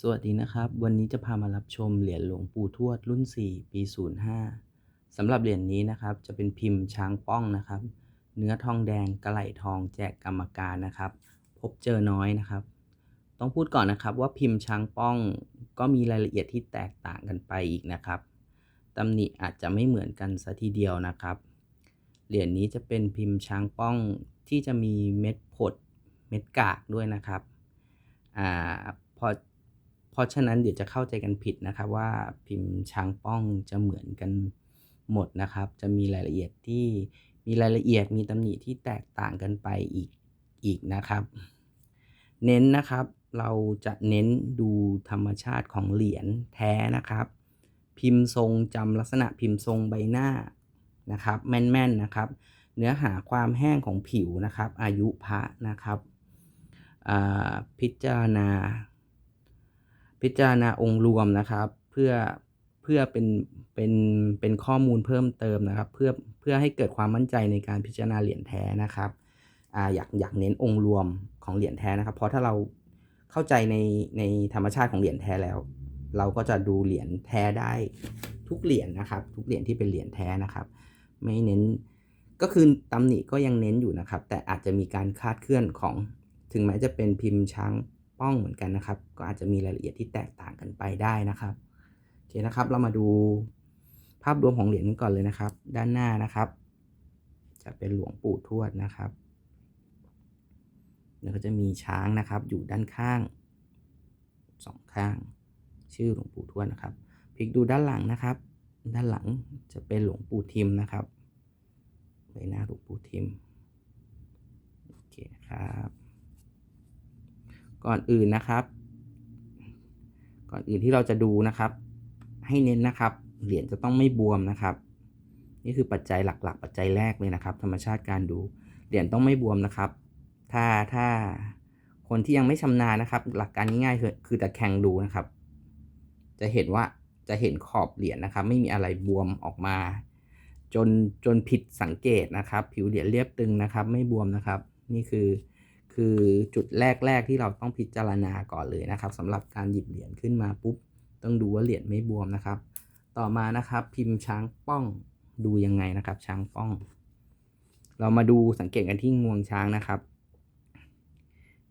สวัสดีนะครับ วันนี้จะพามารับชมเหรียญหลวงปู่ทวดรุ่น 4 ปี 05สำหรับเหรียญนี้นะครับจะเป็นพิมพ์ช้างป้องนะครับ เนื้อทองแดงกระไหลทองแจกกรรมการนะครับ พบเจอน้อยนะครับ ต้องพูดก่อนนะครับว่าพิมพ์ช้างป้องก็มีรายละเอียดที่แตกต่างกันไปอีกนะครับตำหนิอาจจะไม่เหมือนกันซะทีเดียวนะครับ เหรียญนี้จะเป็นพิมพ์ช้างป้องที่จะมีเม็ดผดเม็ดกากด้วยนะครับอ่าพอ เพราะฉะนั้นเดี๋ยวจะเข้าใจกันผิดนะครับว่าพิมพ์ช้างป้องจะเหมือนกันหมดนะครับ จะมีรายละเอียดที่มีรายละเอียดมีตำหนิที่แตกต่างกันไปอีกอีกนะครับ เน้นนะครับเราจะเน้นดูธรรมชาติของเหรียญแท้นะครับ พิมพ์ทรงจำลักษณะพิมพ์ทรงใบหน้านะครับ แม่นๆนะครับ เนื้อหาความแห้งของผิวนะครับ อายุพระนะครับพิจารณา พิจารณาองค์รวมนะครับ เพื่อเพื่อเป็นเป็นเป็นข้อมูลเพิ่มเติมนะครับ เพื่อเพื่อให้เกิดความมั่นใจในการพิจารณาเหรียญแท้นะครับอ่าอยากอยากเน้นองค์รวมของเหรียญแท้นะครับ เพราะถ้าเราเข้าใจในในธรรมชาติของเหรียญแท้แล้ว เราก็จะดูเหรียญแท้ได้ทุกเหรียญนะครับ ทุกเหรียญที่เป็นเหรียญแท้นะครับ ไม่เน้นก็คือตำหนิก็ยังเน้นอยู่นะครับ แต่อาจจะมีการคาดเคลื่อนของถึงแม้จะเป็นพิมพ์ช้าง ป้องเหมือนกันนะครับ ก็อาจจะมีรายละเอียดที่แตกต่างกันไปได้นะครับโอเคนะครับ เรามาดูภาพรวมของเหรียญกันก่อนเลยนะครับ ด้านหน้านะครับ จะเป็นหลวงปู่ทวดนะครับแล้วก็จะมีช้างนะครับ อยู่ด้านข้างสองข้าง ชื่อหลวงปู่ทวดนะครับพลิกดูด้านหลังนะครับ ด้านหลังจะเป็นหลวงปู่ทิมนะครับใบหน้าหลวงปู่ทิมโอเคครับ ก่อนอื่นนะครับ ก่อนอื่นที่เราจะดูนะครับ ให้เน้นนะครับ เหรียญจะต้องไม่บวมนะครับ นี่คือปัจจัยหลัก ๆ ปัจจัยแรกเลยนะครับ ธรรมชาติการดูเหรียญต้องไม่บวมนะครับ ถ้าถ้าคนที่ยังไม่ชำนาญนะครับ หลักการง่ายๆคือคือตะแคงดูนะครับ จะเห็นว่าจะเห็นขอบเหรียญนะครับ ไม่มีอะไรบวมออกมา จนจนผิดสังเกตนะครับ ผิวเหรียญเรียบตึงนะครับ ไม่บวมนะครับ นี่คือ คือจุดแรก ๆ ที่เราต้องพิจารณาก่อนเลยนะครับสำหรับการหยิบเหรียญขึ้นมาปุ๊บ ต้องดูว่าเหรียญไม่บวมนะครับ ต่อมานะครับพิมพ์ช้างป้องดูยังไงนะครับ ช้างป้อง เรามาดูสังเกตกันที่งวงช้างนะครับ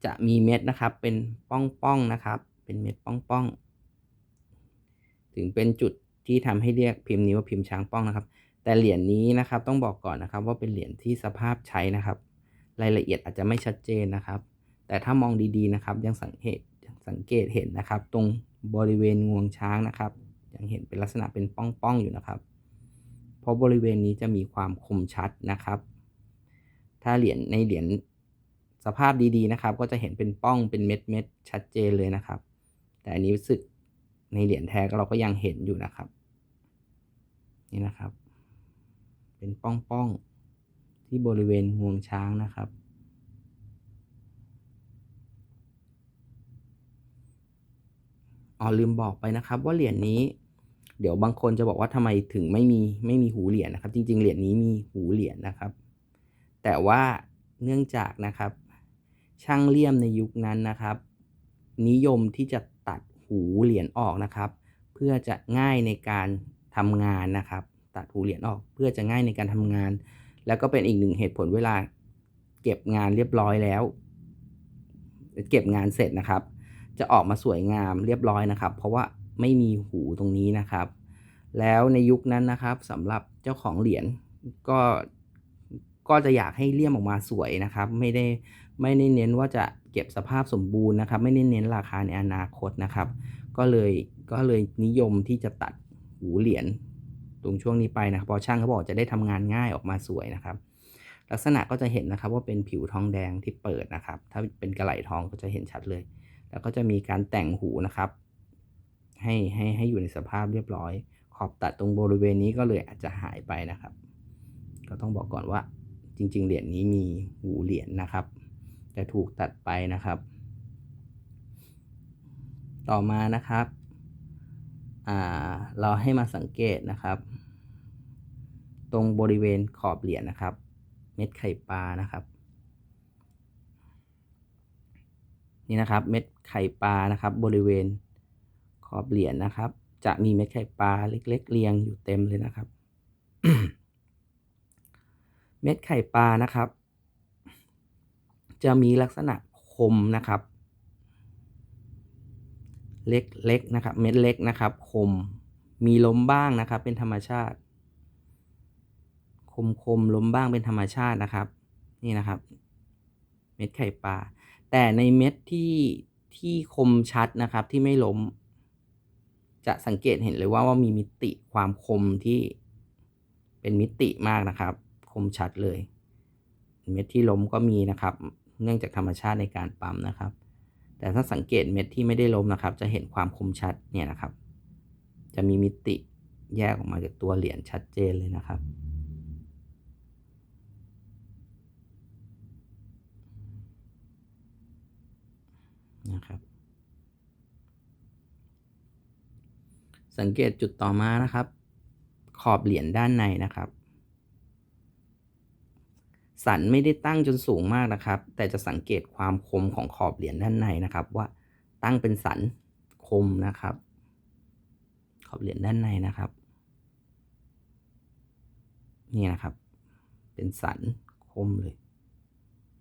จะมีเม็ดนะครับเป็นป้องๆนะครับ เป็นเม็ดป้องๆถึงเป็นจุดที่ทำให้เรียกพิมพ์นี้ว่าพิมพ์ช้างป้องนะครับ แต่เหรียญนี้นะครับต้องบอกก่อนนะครับว่าเป็นเหรียญที่สภาพใช้นะครับ รายละเอียดอาจจะไม่ชัดเจนนะครับ แต่ถ้ามองดีๆนะครับ ยังสังเกตสังเกตเห็นนะครับ ตรงบริเวณงวงช้างนะครับ ยังเห็นเป็นลักษณะเป็นป้องๆอยู่นะครับ เพราะบริเวณนี้จะมีความคมชัดนะครับ ถ้าเหรียญในเหรียญสภาพดีๆนะครับ ก็จะเห็นเป็นป้องเป็นเม็ดๆชัดเจนเลยนะครับ แต่อันนี้รู้สึกในเหรียญแท้ก็เราก็ยังเห็นอยู่นะครับ นี่นะครับ เป็นป้องๆ ที่บริเวณงวงช้างนะครับ อ๋อลืมบอกไปนะครับ ว่าเหรียญนี้ เดี๋ยวบางคนจะบอกว่าทำไมถึงไม่มีไม่มีหูเหรียญนะครับ จริง ๆ เหรียญนี้มีหูเหรียญนะครับ แต่ว่าเนื่องจากนะครับ ช่างเลี่ยมในยุคนั้นนะครับ นิยมที่จะตัดหูเหรียญออกนะครับ เพื่อจะง่ายในการทำงานนะครับ ตัดหูเหรียญออกเพื่อจะง่ายในการทำงาน แล้วก็เป็นอีกหนึ่งเหตุผลเวลาเก็บงานเรียบร้อยแล้ว เก็บงานเสร็จนะครับ จะออกมาสวยงามเรียบร้อยนะครับ เพราะว่าไม่มีหูตรงนี้นะครับ แล้วในยุคนั้นนะครับสำหรับเจ้าของเหรียญก็ก็จะอยากให้เลี่ยมออกมาสวยนะครับ ไม่ได้ไม่ได้เน้นว่าจะเก็บสภาพสมบูรณ์นะครับ ไม่ได้เน้นราคาในอนาคตนะครับ ก็เลยก็เลยนิยมที่จะตัดหูเหรียญ ตรงช่วงนี้ไปนะครับพอช่างเขาบอกจะได้ทำงานง่ายออกมาสวยนะครับ ลักษณะก็จะเห็นนะครับว่าเป็นผิวทองแดงที่เปิดนะครับ ถ้าเป็นกระไหลทองก็จะเห็นชัดเลย แล้วก็จะมีการแต่งหูนะครับ ให้ให้ให้อยู่ในสภาพเรียบร้อย ขอบตัดตรงบริเวณนี้ก็เลยอาจจะหายไปนะครับ ก็ต้องบอกก่อนว่าจริง ๆ เหรียญนี้มีหูเหรียญนะครับ แต่ถูกตัดไปนะครับ ต่อมานะครับอ่าเราให้มาสังเกตนะครับ ตรงบริเวณขอบเหรียญนะครับ เม็ดไข่ปลานะครับ นี่นะครับเม็ดไข่ปลานะครับ บริเวณขอบเหรียญนะครับ จะมีเม็ดไข่ปลาเล็ก ๆ เรียงอยู่เต็มเลยนะครับ เม็ดไข่ปลานะครับ จะมีลักษณะคมนะครับ เล็กๆนะครับ เม็ดเล็กนะครับ คมมีล้มบ้างนะครับ เป็นธรรมชาติ คมคมล้มบ้างเป็นธรรมชาตินะครับ นี่นะครับ เม็ดไข่ปลาแต่ในเม็ดที่ที่คมชัดนะครับที่ไม่ล้ม จะสังเกตเห็นเลยว่าว่ามีมิติความคมที่เป็นมิติมากนะครับ คมชัดเลย เม็ดที่ล้มก็มีนะครับ เนื่องจากธรรมชาติในการปั๊มนะครับ แต่ถ้าสังเกตเม็ดที่ไม่ได้ล้มนะครับ จะเห็นความคมชัดเนี่ยนะครับ จะมีมิติแยกออกมาจากตัวเหรียญชัดเจนเลยนะครับ นะครับ สังเกตจุดต่อมานะครับ ขอบเหรียญด้านในนะครับ สันไม่ได้ตั้งจนสูงมากนะครับ แต่จะสังเกตความคมของขอบเหรียญด้านในนะครับ ว่าตั้งเป็นสันคมนะครับ ขอบเหรียญด้านในนะครับ นี่นะครับ เป็นสันคมเลย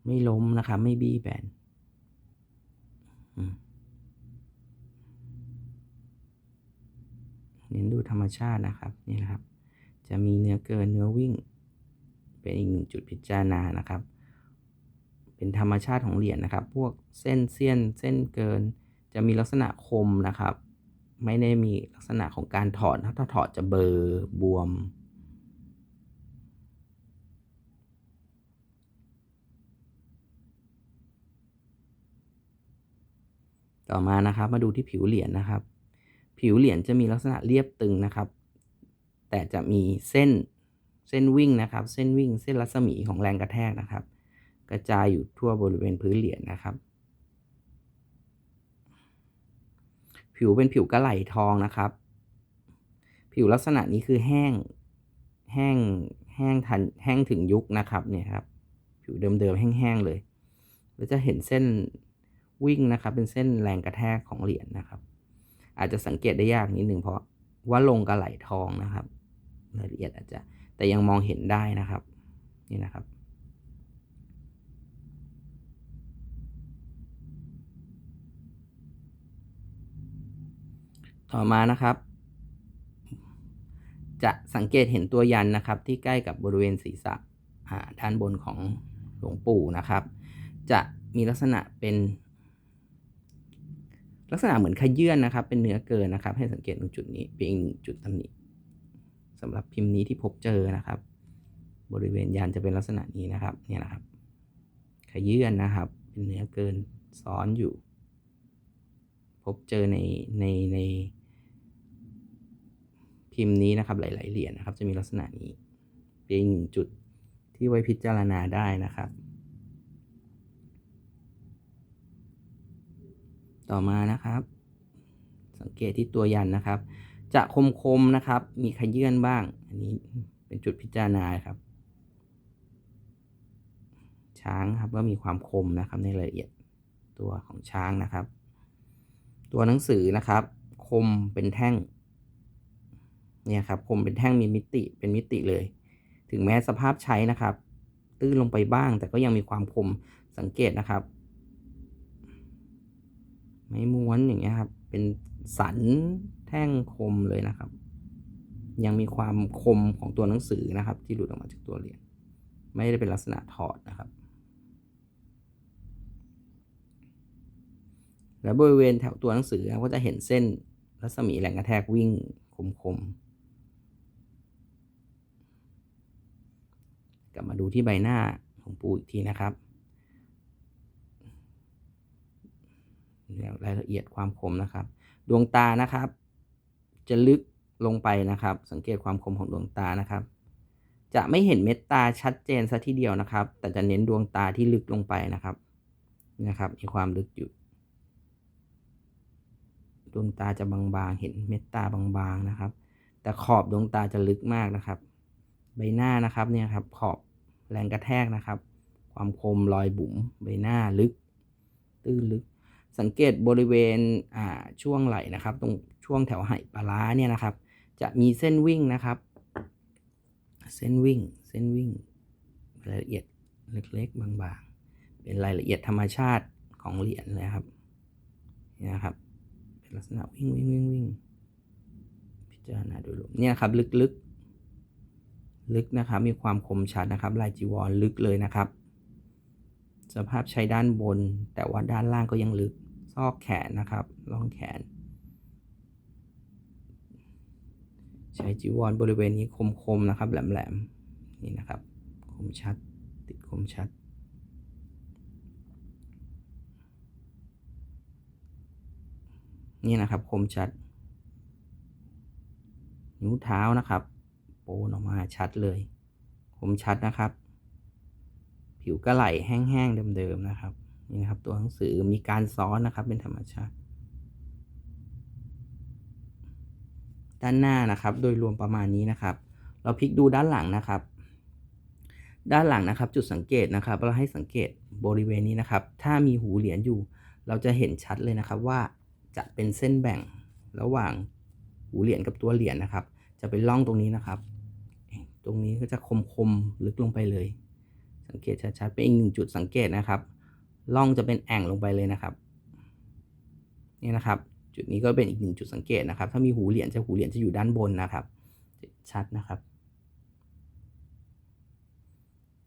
ไม่ล้มนะครับ ไม่บี้แบน เน้นดูธรรมชาตินะครับนี่นะครับ จะมีเนื้อเกินเนื้อวิ่ง เป็นอีกหนึ่งจุดพิจารณานะครับ เป็นธรรมชาติของเหรียญนะครับ พวกเส้นเสี้ยนเส้นเกิน จะมีลักษณะคมนะครับ ไม่ได้มีลักษณะของการถอดถ้าถอดจะเบลอบวม ต่อมานะครับ มาดูที่ผิวเหรียญนะครับ ผิวเหรียญจะมีลักษณะเรียบตึงนะครับ แต่จะมีเส้นเส้นวิ่งนะครับ เส้นวิ่งเส้นรัศมีของแรงกระแทกนะครับ กระจายอยู่ทั่วบริเวณพื้นเหรียญนะครับ ผิวเป็นผิวกระไหลทองนะครับ ผิวลักษณะนี้คือแห้งแห้งแห้งทันแห้งถึงยุคนะครับเนี่ยครับผิวเดิมๆแห้งๆเลยเราจะเห็นเส้น วิ่งนะครับเป็นเส้นแรงกระแทกของเหรียญนะครับ อาจจะสังเกตได้ยากนิดหนึ่งเพราะว่าลงกระไหลทองนะครับรายละเอียดอาจจะแต่ยังมองเห็นได้นะครับนี่นะครับ ต่อมานะครับ จะสังเกตเห็นตัวยันนะครับ ที่ใกล้กับบริเวณศีรษะด้านบนของหลวงปู่นะครับ จะมีลักษณะเป็น ลักษณะเหมือนขยื่นนะครับ เป็นเนื้อเกินนะครับ ให้สังเกตตรงจุดนี้เป็นอีกหนึ่งจุดตำหนิสำหรับพิมพ์นี้ที่พบเจอนะครับ บริเวณยันจะเป็นลักษณะนี้นะครับเนี่ยนะครับ ขยื่นนะครับ เป็นเนื้อเกินซ้อนอยู่ พบเจอในในในพิมพ์นี้นะครับหลาย ๆ เหรียญนะครับ จะมีลักษณะนี้เป็นหนึ่งจุดที่ไว้พิจารณาได้นะครับ ต่อมานะครับ สังเกตที่ตัวยันนะครับ จะคมๆนะครับ มีขยื่นบ้าง อันนี้เป็นจุดพิจารณาครับ ช้างครับก็มีความคมนะครับในรายละเอียดตัวของช้างนะครับ ตัวหนังสือนะครับ คมเป็นแท่งเนี่ยครับคมเป็นแท่งมีมิติเป็นมิติเลย ถึงแม้สภาพใช้นะครับ ตื้นลงไปบ้างแต่ก็ยังมีความคมสังเกตนะครับ ไม่ม้วนอย่างเงี้ยครับ เป็นสันแท่งคมเลยนะครับ ยังมีความคมของตัวหนังสือนะครับ ที่หลุดออกมาจากตัวเหรียญไม่ได้เป็นลักษณะถอดนะครับ และบริเวณแถวตัวหนังสือก็จะเห็นเส้นรัศมีแรงกระแทกวิ่งคมๆกลับมาดูที่ใบหน้าของปูอีกทีนะครับ รายละเอียดความคมนะครับ ดวงตานะครับ จะลึกลงไปนะครับ สังเกตความคมของดวงตานะครับ จะไม่เห็นเม็ดตาชัดเจนซะทีเดียวนะครับ แต่จะเน้นดวงตาที่ลึกลงไปนะครับนะครับ มีความลึกอยู่ ดวงตาจะบางๆ เห็นเม็ดตาบางๆนะครับ แต่ขอบดวงตาจะลึกมากนะครับ ใบหน้านะครับเนี่ยครับ ขอบแรงกระแทกนะครับ ความคมรอยบุ๋มใบหน้าลึกตื้นลึก สังเกตบริเวณช่วงไหล่นะครับ ตรงช่วงแถวไหปลาร้าเนี่ยนะครับ จะมีเส้นวิ่งนะครับ เส้นวิ่ง เส้นวิ่งรายละเอียดเล็กๆ บางๆ เป็นรายละเอียดธรรมชาติของเหรียญเลยครับนี่นะครับ เป็นลักษณะวิ่งวิ่งวิ่งวิ่งพิจารณาโดยรวมเนี่ยครับลึกลึกลึกนะครับ มีความคมชัดนะครับลายจีวรลึกเลยนะครับ สภาพใช้ด้านบน แต่ว่าด้านล่างก็ยังลึก ซอกแขนนะครับร่องแขน ใช้จีวรบริเวณนี้คมๆนะครับ แหลมๆนี่นะครับ คมชัดติดคมชัดนี่นะครับคมชัด นิ้วเท้านะครับ โปนออกมาชัดเลย คมชัดนะครับ ผิวกระไหลแห้งๆเดิมๆนะครับ นี่นะครับ ตัวหนังสือมีการซ้อนนะครับ เป็นธรรมชาติ ด้านหน้านะครับ โดยรวมประมาณนี้นะครับ เราพลิกดูด้านหลังนะครับ ด้านหลังนะครับ จุดสังเกตนะครับ เราให้สังเกตบริเวณนี้นะครับ ถ้ามีหูเหรียญอยู่ เราจะเห็นชัดเลยนะครับว่าจะเป็นเส้นแบ่งระหว่างหูเหรียญกับตัวเหรียญนะครับ จะเป็นร่องตรงนี้นะครับ ตรงนี้ก็จะคมๆลึกลงไปเลย สังเกตชัดๆเป็นอีกหนึ่งจุดสังเกตนะครับ ร่องจะเป็นแอ่งลงไปเลยนะครับนี่นะครับ จุดนี้ก็เป็นอีกหนึ่งจุดสังเกตนะครับ ถ้ามีหูเหรียญจะหูเหรียญจะอยู่ด้านบนนะครับ ชัดนะครับ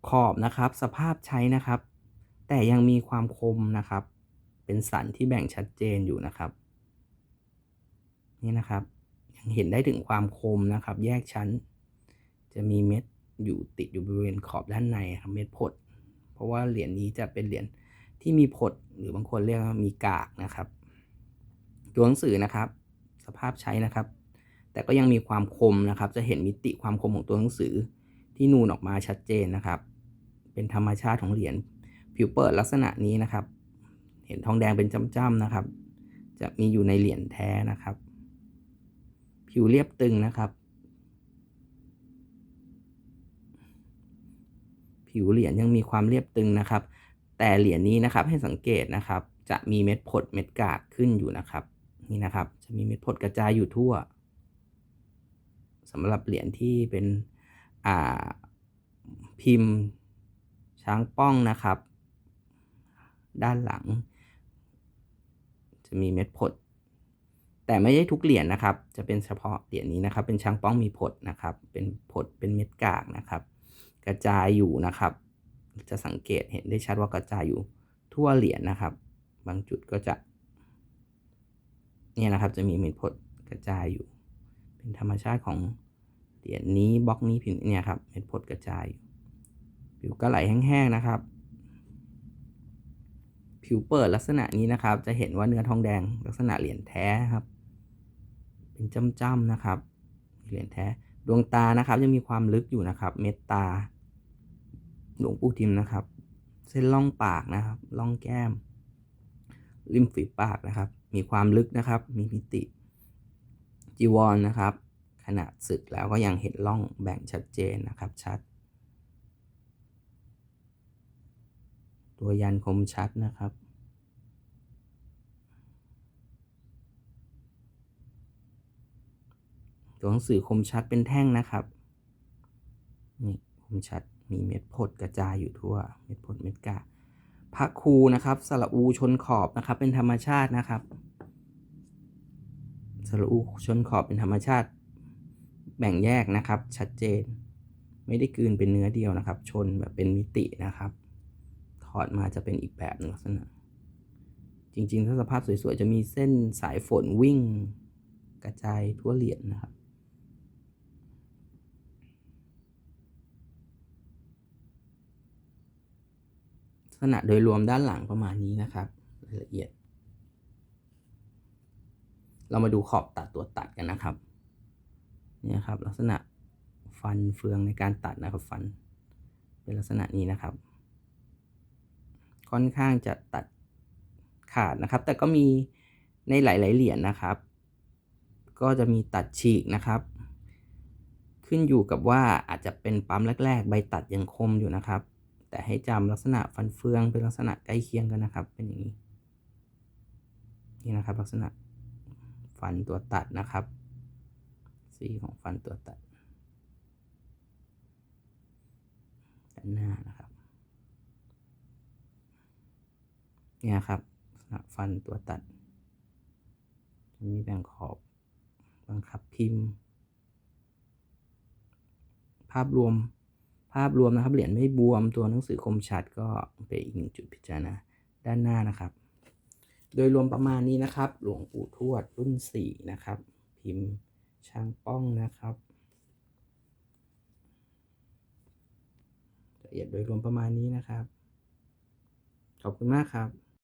ขอบนะครับ สภาพใช้นะครับ แต่ยังมีความคมนะครับ เป็นสันที่แบ่งชัดเจนอยู่นะครับ นี่นะครับ ยังเห็นได้ถึงความคมนะครับ แยกชั้น จะมีเม็ดอยู่ติดอยู่บริเวณขอบด้านในครับเม็ดผด เพราะว่าเหรียญนี้จะเป็นเหรียญ ที่มีผดหรือบางคนเรียกว่ามีกากนะครับตัวหนังสือนะครับ สภาพใช้นะครับ แต่ก็ยังมีความคมนะครับ จะเห็นมิติความคมของตัวหนังสือที่นูนออกมาชัดเจนนะครับ เป็นธรรมชาติของเหรียญผิวเปิดลักษณะนี้นะครับ เห็นทองแดงเป็นจ้ำๆนะครับ จะมีอยู่ในเหรียญแท้นะครับ ผิวเรียบตึงนะครับ ผิวเหรียญยังมีความเรียบตึงนะครับ แต่เหรียญนี้นะครับให้สังเกตนะครับ จะมีเม็ดผดเม็ดกากขึ้นอยู่นะครับ นี่นะครับ จะมีเม็ดผดกระจายอยู่ทั่วสำหรับเหรียญที่เป็นอ่าพิมพ์ช้างป้องนะครับ ด้านหลัง จะมีเม็ดผด แต่ไม่ใช่ทุกเหรียญนะครับ จะเป็นเฉพาะเหรียญนี้นะครับ เป็นช้างป้องมีผดนะครับ เป็นผดเป็นเม็ดกากนะครับ กระจายอยู่นะครับ จะสังเกตเห็นได้ชัดว่ากระจายอยู่ทั่วเหรียญนะครับ บางจุดก็จะเนี่ยนะครับจะมีเม็ดผดกระจายอยู่ เป็นธรรมชาติของเหรียญนี้บล็อกนี้ผิวเนี่ยครับเม็ดผดกระจายอยู่ผิวกระไหลแห้งๆนะครับ ผิวเปิดลักษณะนี้นะครับ จะเห็นว่าเนื้อทองแดงลักษณะเหรียญแท้ครับ เป็นจ้ำๆนะครับเหรียญแท้ดวงตานะครับยังมีความลึกอยู่นะครับ เม็ดตา หลวงปู่ทิมนะครับ เส้นล่องปากนะครับล่องแก้ม ริมฝีปากนะครับ มีความลึกนะครับ มีมิติ จีวรนนะครับ ขนาดสึกแล้วก็ยังเห็นร่องแบ่งชัดเจนนะครับชัด ตัวยันคมชัดนะครับตัวหนังสือคมชัดเป็นแท่งนะครับ นี่คมชัด มีเม็ดผดกระจายอยู่ทั่ว เม็ดผดเม็ดกาพระครูนะครับสระอูชนขอบนะครับ เป็นธรรมชาตินะครับสระอูชนขอบเป็นธรรมชาติ แบ่งแยกนะครับ ชัดเจน ไม่ได้กลืนเป็นเนื้อเดียวนะครับ ชนแบบเป็นมิตินะครับ ถอดมาจะเป็นอีกแบบหนึงลักษณะ จริงๆ ถ้าสภาพสวยๆ จะมีเส้นสายฝนวิ่ง กระจายทั่วเหรียญนะครับ ษณะโดยรวมด้านหลังประมาณนี้นะครับรายละเอียด เรามาดูขอบตัดตัวตัดกันนะครับนี่ครับ ลักษณะฟันเฟืองในการตัดนะครับฟัน เป็นลักษณะนี้นะครับ ค่อนข้างจะตัดขาดนะครับ แต่ก็มีในหลาย ๆ เหรียญนะครับ ก็จะมีตัดฉีกนะครับ ขึ้นอยู่กับว่าอาจจะเป็นปั๊มแรก ๆ ใบตัดยังคมอยู่นะครับ แต่ให้จำลักษณะฟันเฟืองเป็นลักษณะใกล้เคียงกันนะครับ เป็นอย่างนี้ นี่นะครับ ลักษณะฟันตัวตัดนะครับ สีของฟันตัวตัดด้านหน้านะครับ เนี่ยครับลักษณะฟันตัวตัดจะมีแบ่งขอบบังคับพิมพ์ ภาพรวม ภาพรวมนะครับเหรียญไม่บวมตัวหนังสือคมชัดก็เป็นอีกหนึ่งจุดพิจารณาด้านหน้านะครับ โดยรวมประมาณนี้นะครับ หลวงปู่ทวดรุ่น 4 นะครับ พิมพ์ช่างป้องนะครับละเอียดโดยรวมประมาณนี้นะครับ ขอบคุณมากครับ